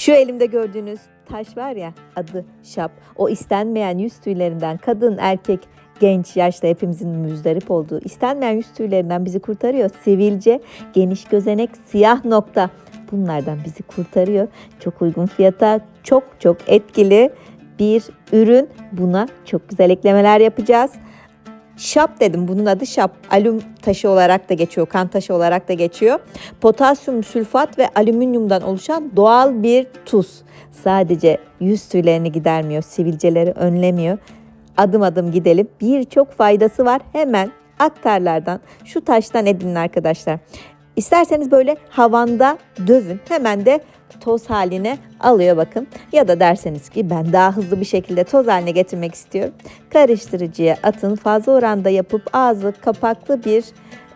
Şu elimde gördüğünüz taş var ya adı şap. O istenmeyen yüz tüylerinden kadın erkek genç yaşta hepimizin müzdarip olduğu istenmeyen yüz tüylerinden bizi kurtarıyor. Sivilce, geniş gözenek, siyah nokta bunlardan bizi kurtarıyor. Çok uygun fiyata, çok çok etkili bir ürün. Buna çok güzel eklemeler yapacağız. Şap dedim. Bunun adı şap. Alüm taşı olarak da geçiyor. Kan taşı olarak da geçiyor. Potasyum sülfat ve alüminyumdan oluşan doğal bir tuz. Sadece yüz tüylerini gidermiyor. Sivilceleri önlemiyor. Adım adım gidelim. Birçok faydası var. Hemen aktarlardan şu taştan edinin arkadaşlar. İsterseniz böyle havanda dövün. Hemen de toz haline alıyor bakın. Ya da derseniz ki ben daha hızlı bir şekilde toz haline getirmek istiyorum. Karıştırıcıya atın. Fazla oranda yapıp ağzı kapaklı bir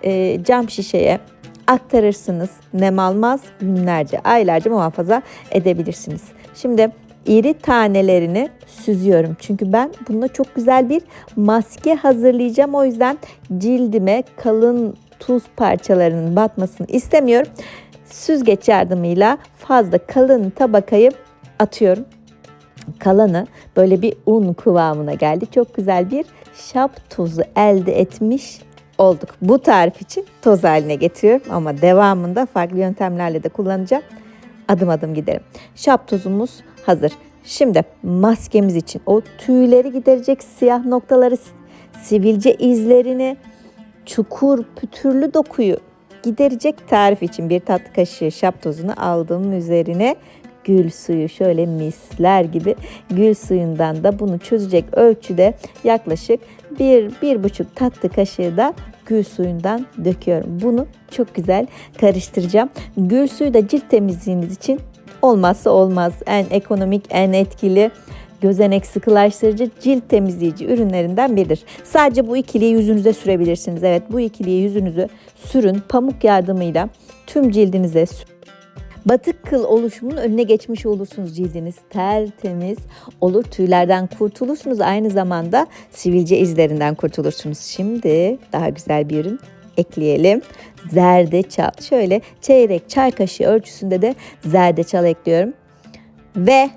e, cam şişeye aktarırsınız. Nem almaz. Günlerce, aylarca muhafaza edebilirsiniz. Şimdi iri tanelerini süzüyorum. Çünkü ben bununla çok güzel bir maske hazırlayacağım. O yüzden cildime kalın tuz parçalarının batmasını istemiyorum. Süzgeç yardımıyla fazla kalın tabakayı atıyorum. Kalanı böyle bir un kıvamına geldi. Çok güzel bir şap tozu elde etmiş olduk. Bu tarif için toz haline getiriyorum ama devamında farklı yöntemlerle de kullanacağım. Adım adım giderim. Şap tozumuz hazır. Şimdi maskemiz için o tüyleri giderecek siyah noktaları, sivilce izlerini, çukur, pütürlü dokuyu giderecek tarif için bir tatlı kaşığı şap tozunu aldım üzerine gül suyu şöyle misler gibi gül suyundan da bunu çözecek ölçüde yaklaşık bir, bir buçuk tatlı kaşığı da gül suyundan döküyorum. Bunu çok güzel karıştıracağım. Gül suyu da cilt temizliğiniz için olmazsa olmaz. En ekonomik, en etkili gözenek sıkılaştırıcı, cilt temizleyici ürünlerinden biridir. Sadece bu ikiliyi yüzünüze sürebilirsiniz. Evet bu ikiliyi yüzünüze sürün. Pamuk yardımıyla tüm cildinize sürün. Batık kıl oluşumunun önüne geçmiş olursunuz cildiniz tertemiz olur tüylerden kurtulursunuz aynı zamanda sivilce izlerinden kurtulursunuz. Şimdi daha güzel bir ürün ekleyelim. Zerdeçal şöyle çeyrek çay kaşığı ölçüsünde de zerdeçal ekliyorum. Ve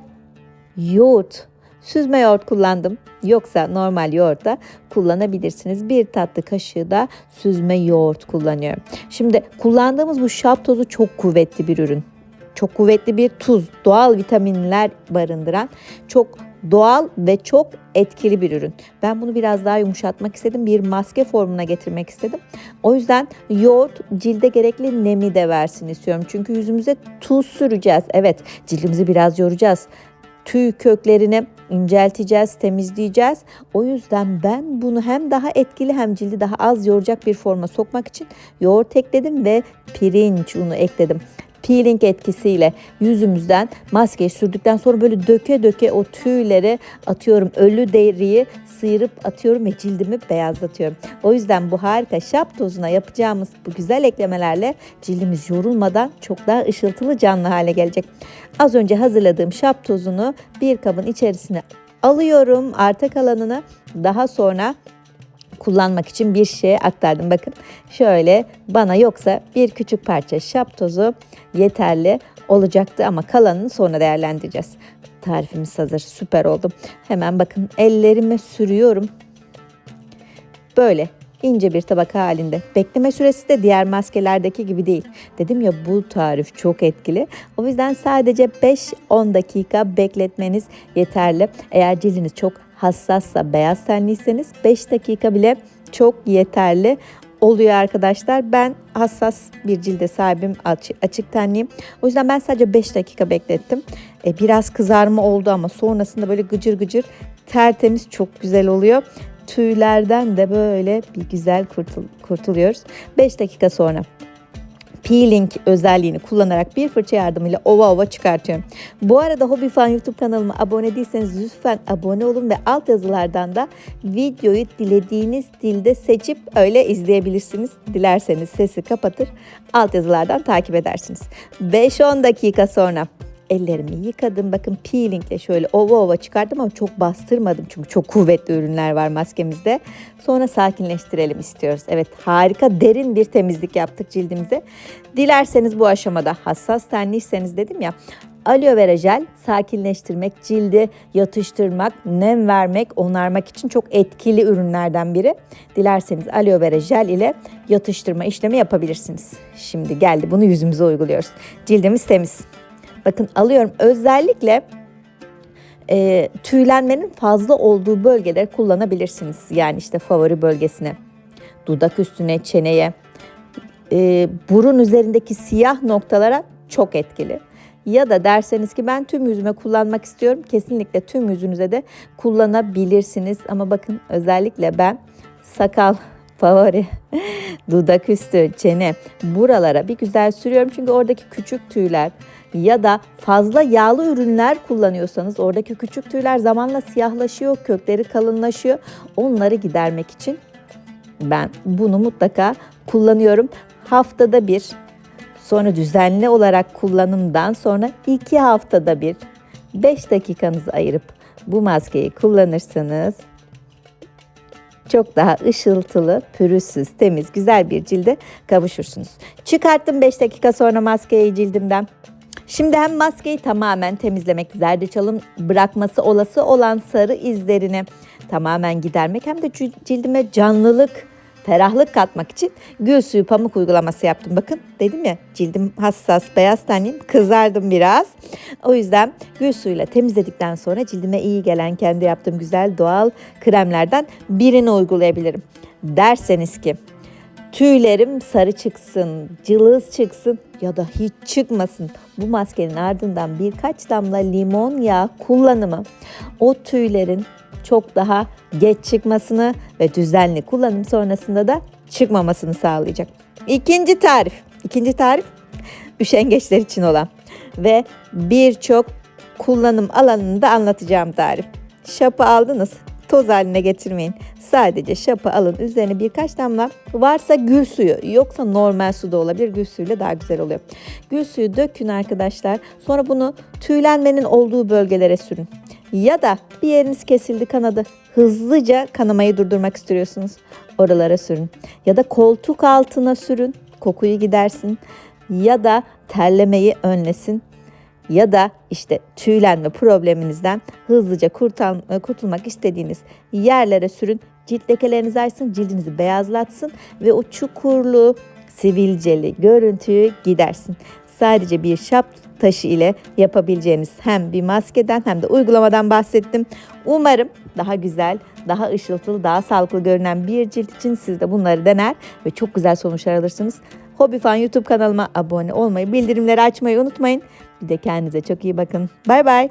yoğurt Süzme yoğurt kullandım. Yoksa normal yoğurt da kullanabilirsiniz. Bir tatlı kaşığı da süzme yoğurt kullanıyorum. Şimdi kullandığımız bu şap tozu çok kuvvetli bir ürün. Çok kuvvetli bir tuz, doğal vitaminler barındıran çok doğal ve çok etkili bir ürün. Ben bunu biraz daha yumuşatmak istedim. Bir maske formuna getirmek istedim. O yüzden yoğurt cilde gerekli nemi de versin istiyorum. Çünkü yüzümüze tuz süreceğiz. Evet cildimizi biraz yoracağız tüy köklerini incelteceğiz, temizleyeceğiz. O yüzden ben bunu hem daha etkili hem cildi daha az yoracak bir forma sokmak için yoğurt ekledim ve pirinç unu ekledim. Peeling etkisiyle yüzümüzden maskeyi sürdükten sonra böyle döke döke o tüyleri atıyorum. Ölü deriyi sıyırıp atıyorum ve cildimi beyazlatıyorum. O yüzden bu harika şap tozuna yapacağımız bu güzel eklemelerle cildimiz yorulmadan çok daha ışıltılı canlı hale gelecek. Az önce hazırladığım şap tozunu bir kabın içerisine alıyorum arta kalanını daha sonra kullanmak için bir şeye aktardım. Bakın şöyle bana yoksa bir küçük parça şap tozu yeterli olacaktı ama kalanını sonra değerlendireceğiz. Tarifimiz hazır. Süper oldu. Hemen bakın ellerime sürüyorum. Böyle ince bir tabaka halinde. Bekleme süresi de diğer maskelerdeki gibi değil. Dedim ya bu tarif çok etkili. O yüzden sadece 5-10 dakika bekletmeniz yeterli. Eğer cildiniz çok hassassa, beyaz tenliyseniz 5 dakika bile çok yeterli oluyor arkadaşlar. Ben hassas bir cilde sahibim, açık, tenliyim. O yüzden ben sadece 5 dakika beklettim. E, biraz kızarma oldu ama sonrasında böyle gıcır gıcır tertemiz çok güzel oluyor. Tüylerden de böyle bir güzel kurtul kurtuluyoruz. 5 dakika sonra peeling özelliğini kullanarak bir fırça yardımıyla ova ova çıkartıyorum. Bu arada Hobby Fan YouTube kanalıma abone değilseniz lütfen abone olun ve alt yazılardan da videoyu dilediğiniz dilde seçip öyle izleyebilirsiniz. Dilerseniz sesi kapatır alt yazılardan takip edersiniz. 5-10 dakika sonra ellerimi yıkadım. Bakın peelingle şöyle ova ova çıkardım ama çok bastırmadım. Çünkü çok kuvvetli ürünler var maskemizde. Sonra sakinleştirelim istiyoruz. Evet harika derin bir temizlik yaptık cildimize. Dilerseniz bu aşamada hassas tenliyseniz dedim ya Aloe vera jel sakinleştirmek, cildi yatıştırmak, nem vermek, onarmak için çok etkili ürünlerden biri. Dilerseniz aloe vera jel ile yatıştırma işlemi yapabilirsiniz. Şimdi geldi bunu yüzümüze uyguluyoruz. Cildimiz temiz. Bakın alıyorum özellikle e, tüylenmenin fazla olduğu bölgeleri kullanabilirsiniz. Yani işte favori bölgesine, dudak üstüne, çeneye, e, burun üzerindeki siyah noktalara çok etkili. Ya da derseniz ki ben tüm yüzüme kullanmak istiyorum. Kesinlikle tüm yüzünüze de kullanabilirsiniz. Ama bakın özellikle ben sakal favori, dudak üstü, çene buralara bir güzel sürüyorum. Çünkü oradaki küçük tüyler ya da fazla yağlı ürünler kullanıyorsanız oradaki küçük tüyler zamanla siyahlaşıyor, kökleri kalınlaşıyor. Onları gidermek için ben bunu mutlaka kullanıyorum. Haftada bir, sonra düzenli olarak kullanımdan sonra iki haftada bir 5 dakikanızı ayırıp bu maskeyi kullanırsanız çok daha ışıltılı, pürüzsüz, temiz, güzel bir cilde kavuşursunuz. Çıkarttım 5 dakika sonra maskeyi cildimden. Şimdi hem maskeyi tamamen temizlemek, zerdeçalın bırakması olası olan sarı izlerini tamamen gidermek hem de cildime canlılık, ferahlık katmak için gül suyu pamuk uygulaması yaptım. Bakın dedim ya cildim hassas, beyaz tenliyim, kızardım biraz. O yüzden gül suyuyla temizledikten sonra cildime iyi gelen kendi yaptığım güzel doğal kremlerden birini uygulayabilirim. Derseniz ki tüylerim sarı çıksın, cılız çıksın ya da hiç çıkmasın. Bu maskenin ardından birkaç damla limon yağı kullanımı o tüylerin çok daha geç çıkmasını ve düzenli kullanım sonrasında da çıkmamasını sağlayacak. İkinci tarif, ikinci tarif üşengeçler için olan ve birçok kullanım alanını da anlatacağım tarif. Şapı aldınız, toz haline getirmeyin. Sadece şapı alın. Üzerine birkaç damla varsa gül suyu yoksa normal su da olabilir. Gül suyuyla daha güzel oluyor. Gül suyu dökün arkadaşlar. Sonra bunu tüylenmenin olduğu bölgelere sürün. Ya da bir yeriniz kesildi kanadı. Hızlıca kanamayı durdurmak istiyorsunuz. Oralara sürün. Ya da koltuk altına sürün. Kokuyu gidersin. Ya da terlemeyi önlesin ya da işte tüylenme probleminizden hızlıca kurtan, kurtulmak istediğiniz yerlere sürün. Cilt lekelerinizi açsın, cildinizi beyazlatsın ve o çukurlu, sivilceli görüntüyü gidersin. Sadece bir şap taşı ile yapabileceğiniz hem bir maskeden hem de uygulamadan bahsettim. Umarım daha güzel, daha ışıltılı, daha sağlıklı görünen bir cilt için siz de bunları dener ve çok güzel sonuçlar alırsınız. Hobby Fan YouTube kanalıma abone olmayı, bildirimleri açmayı unutmayın. Bir de kendinize çok iyi bakın. Bay bay.